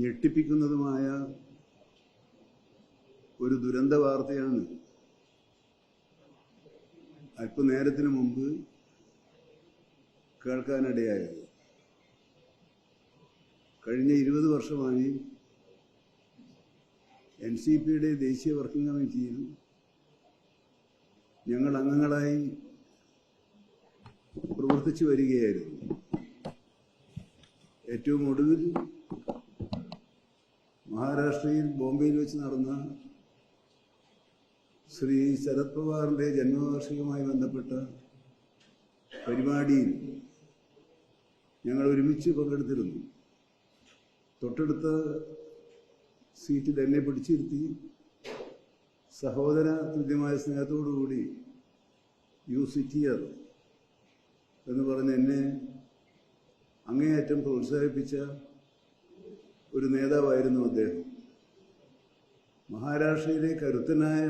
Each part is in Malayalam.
ഞെട്ടിപ്പിക്കുന്നതുമായ ഒരു ദുരന്ത വാർത്തയാണ്. അല്പനേരത്തിന് മുമ്പ് കേൾക്കാനിടയായത്. കഴിഞ്ഞ ഇരുപത് വർഷമായി എൻ സി പിയുടെ ദേശീയ വർക്കിംഗ് കമ്മിറ്റിയിൽ ഞങ്ങൾ അംഗങ്ങളായി പ്രവർത്തിച്ചു വരികയായിരുന്നു. ഏറ്റവും ഒടുവിൽ മഹാരാഷ്ട്രയിൽ ബോംബെയിൽ വെച്ച് നടന്ന ശ്രീ ശരത് പവാറിന്റെ ജന്മവാർഷികവുമായി ബന്ധപ്പെട്ട പരിപാടിയിൽ ഞങ്ങൾ ഒരുമിച്ച് പങ്കെടുത്തിരുന്നു. തൊട്ടടുത്ത സീറ്റിൽ എന്നെ പിടിച്ചിരുത്തി. സഹോദര തുല്യമായ സ്നേഹത്തോടുകൂടി യു സിറ്റിയർ എന്ന് പറഞ്ഞ് എന്നെ അങ്ങേയറ്റം പ്രോത്സാഹിപ്പിച്ച ഒരു നേതാവായിരുന്നു അദ്ദേഹം. മഹാരാഷ്ട്രയിലെ കരുത്തനായ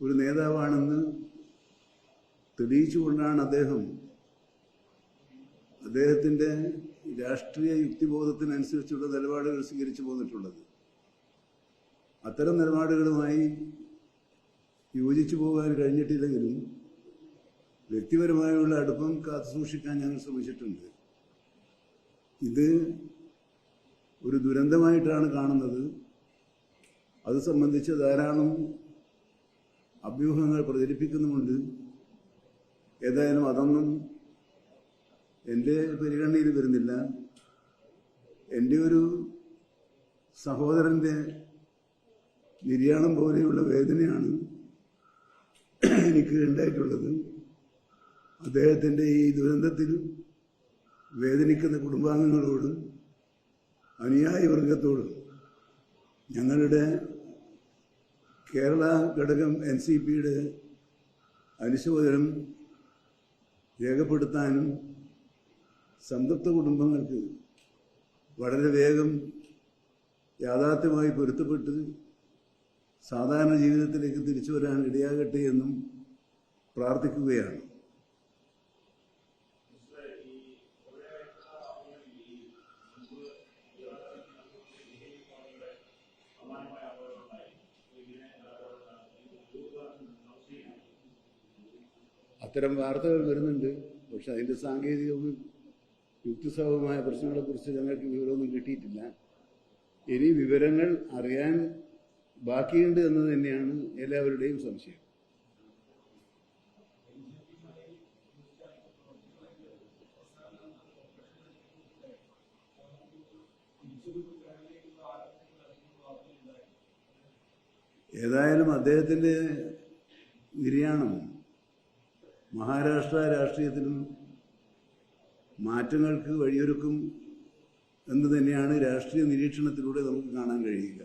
ഒരു നേതാവാണെന്ന് തെളിയിച്ചുകൊണ്ടാണ് അദ്ദേഹം അദ്ദേഹത്തിന്റെ രാഷ്ട്രീയ യുക്തിബോധത്തിനനുസരിച്ചുള്ള നിലപാടുകൾ സ്വീകരിച്ചു പോന്നിട്ടുള്ളത്. അത്തരം നിലപാടുകളുമായി യോജിച്ചു പോകാൻ കഴിഞ്ഞിട്ടില്ലെങ്കിലും വ്യക്തിപരമായുള്ള അടുപ്പം കാത്തുസൂക്ഷിക്കാൻ ഞങ്ങൾ ശ്രമിച്ചിട്ടുണ്ട്. ഇത് ഒരു ദുരന്തമായിട്ടാണ് കാണുന്നത്. അത് സംബന്ധിച്ച് ധാരാളം അഭ്യൂഹങ്ങൾ പ്രചരിപ്പിക്കുന്നുമുണ്ട്. ഏതായാലും അതൊന്നും എന്റെ പരിഗണനയിൽ വരുന്നില്ല. എന്റെ ഒരു സഹോദരന്റെ നിര്യാണം പോലെയുള്ള വേദനയാണ് എനിക്ക് ഉണ്ടായിട്ടുള്ളത്. അദ്ദേഹത്തിന്റെ ഈ ദുരന്തത്തിൽ വേദനിക്കുന്ന കുടുംബാംഗങ്ങളോടും അനുയായി വർഗത്തോടും ഞങ്ങളുടെ കേരള ഘടകം എൻ സി പിയുടെ അനുശോചനം രേഖപ്പെടുത്താനും സംതൃപ്ത കുടുംബങ്ങൾക്ക് വളരെ വേഗം യാഥാർത്ഥ്യമായി പൊരുത്തപ്പെട്ട് സാധാരണ ജീവിതത്തിലേക്ക് തിരിച്ചു വരാൻ ഇടയാകട്ടെ എന്നും പ്രാർത്ഥിക്കുകയാണ്. അത്തരം വാർത്തകൾ വരുന്നുണ്ട്. പക്ഷെ അതിന്റെ സാങ്കേതികവും യുക്തിസഹവുമായ പ്രശ്നങ്ങളെക്കുറിച്ച് ഞങ്ങൾക്ക് വിവരമൊന്നും കിട്ടിയിട്ടില്ല. ഇനി വിവരങ്ങൾ അറിയാൻ ബാക്കിയുണ്ട് എന്ന് തന്നെയാണ് എല്ലാവരുടെയും സംശയം. ഏതായാലും അദ്ദേഹത്തിന്റെ നിര്യാണം മഹാരാഷ്ട്ര രാഷ്ട്രീയത്തിലും മാറ്റങ്ങൾക്ക് വഴിയൊരുക്കും എന്ന് തന്നെയാണ് രാഷ്ട്രീയ നിരീക്ഷണത്തിലൂടെ നമുക്ക് കാണാൻ കഴിയുക.